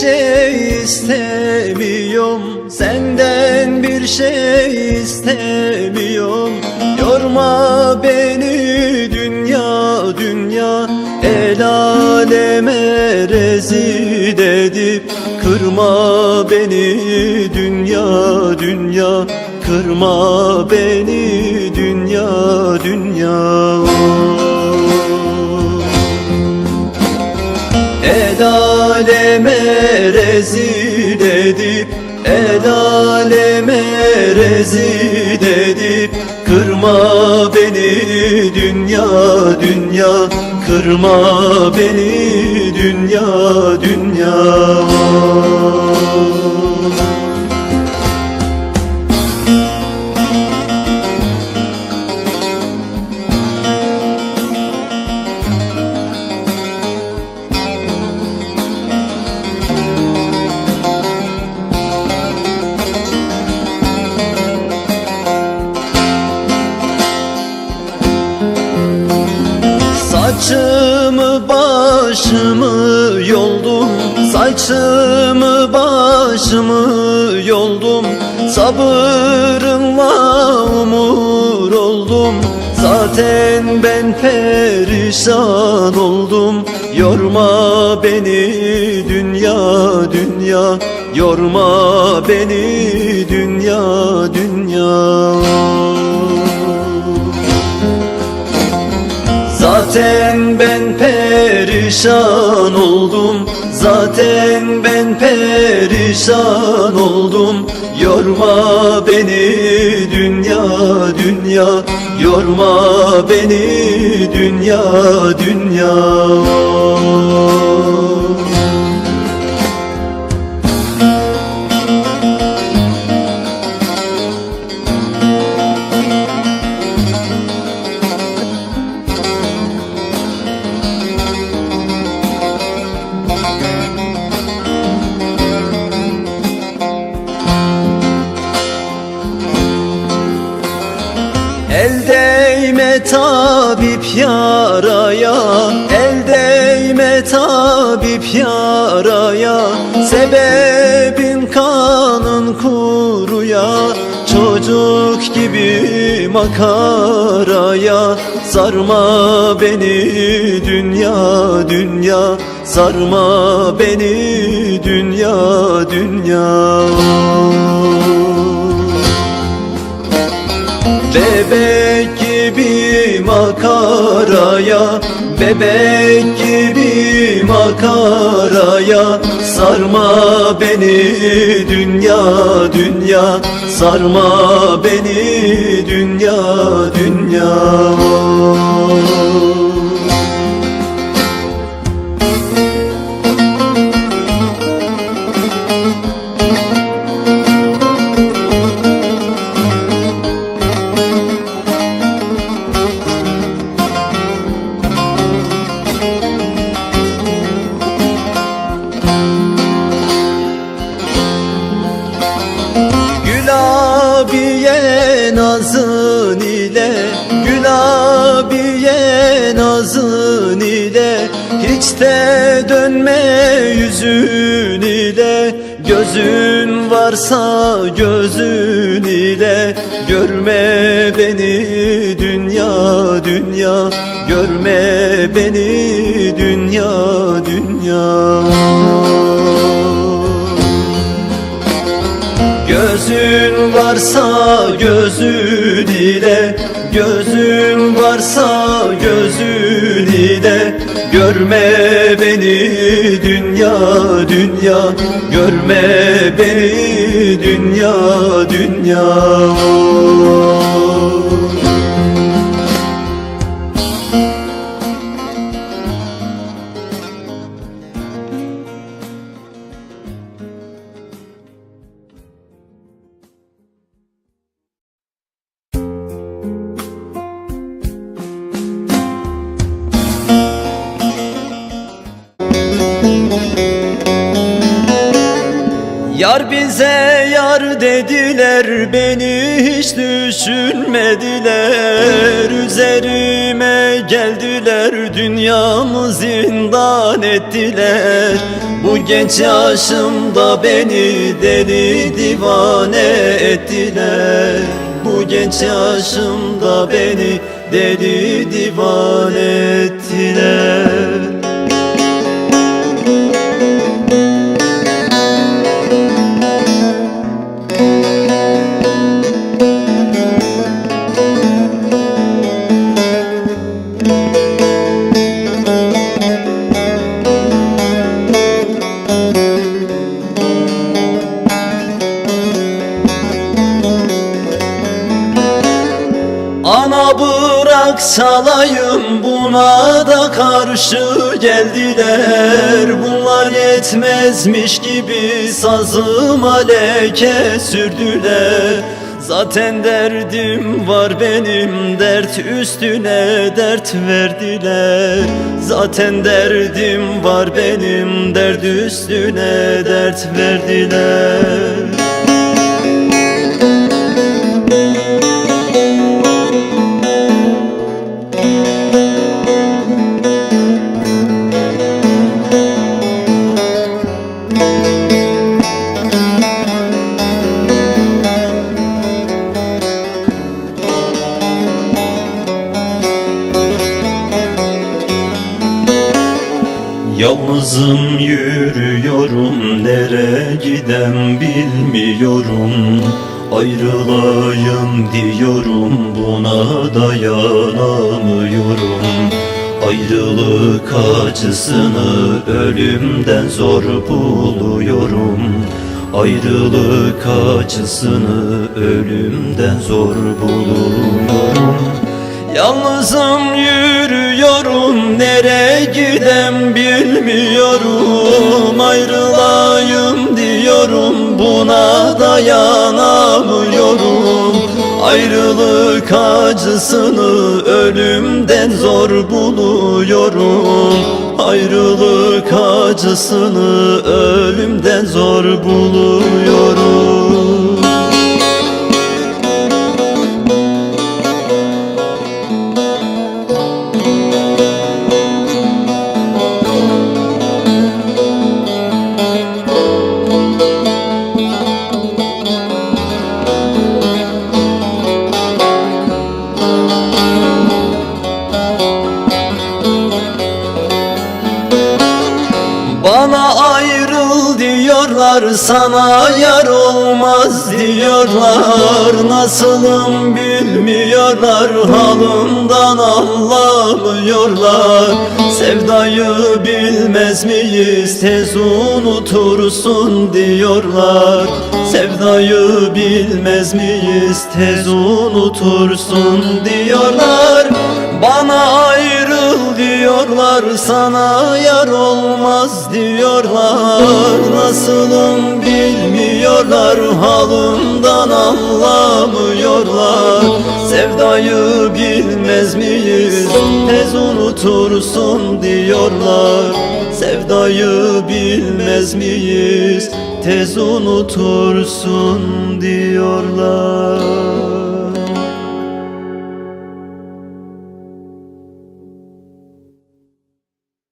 şey istemiyorum. Senden bir şey istemiyorum. Yorma beni dünya dünya. El aleme rezil edip Kırma beni dünya dünya. Kırma beni dünya dünya. El aleme rezil edip El aleme rezil edip Kırma beni dünya dünya Kırma beni dünya dünya. Saçımı başımı yoldum Saçımı başımı yoldum. Sabırınla umur oldum. Zaten ben perişan oldum. Yorma beni dünya dünya. Yorma beni dünya dünya. Zaten perişan oldum. Zaten ben perişan oldum. Yorma beni dünya dünya. Yorma beni dünya dünya yaraya El değme tabip yaraya. Sebebin kanın kuruya Çocuk gibi makaraya. Sarma beni dünya dünya. Sarma beni dünya dünya. Bebek makaraya Bebek gibi makaraya. Sarma beni dünya dünya. Sarma beni dünya dünya. Gül De dönme yüzün ile Gözün varsa gözün ile. Görme beni dünya dünya. Görme beni dünya dünya. Gözün varsa gözün ile Gözün varsa gözün ile Görme beni dünya dünya. Görme beni dünya dünya Yar bize yar dediler beni hiç düşünmediler. Üzerime geldiler dünyamı zindan ettiler. Bu genç yaşımda beni deli divane ettiler. Bu genç yaşımda beni deli divane ettiler salayım buna da karşı geldiler. Bunlar yetmezmiş gibi sazıma leke sürdüler. Zaten derdim var benim dert üstüne dert verdiler. Zaten derdim var benim dert üstüne dert verdiler Yalnızım yürüyorum nere gidem bilmiyorum. Ayrılayım diyorum buna dayanamıyorum. Ayrılık acısını ölümden zor buluyorum. Ayrılık acısını ölümden zor buluyorum Yalnızım yürüyorum Nereye gidem bilmiyorum. Ayrılayım diyorum Buna dayanamıyorum. Ayrılık acısını ölümden zor buluyorum. Ayrılık acısını ölümden zor buluyorum diyorlar sana yar olmaz diyorlar. Nasılım bilmiyorlar. Halımdan anlamıyorlar. Sevdayı bilmez miyiz? Tez unutursun diyorlar. Sevdayı bilmez miyiz? Tez unutursun diyorlar. Bana diyorlar sana yar olmaz diyorlar. Nasılım bilmiyorlar halımdan anlamıyorlar. Sevdayı bilmez miyiz? Tez unutursun diyorlar. Sevdayı bilmez miyiz? Tez unutursun diyorlar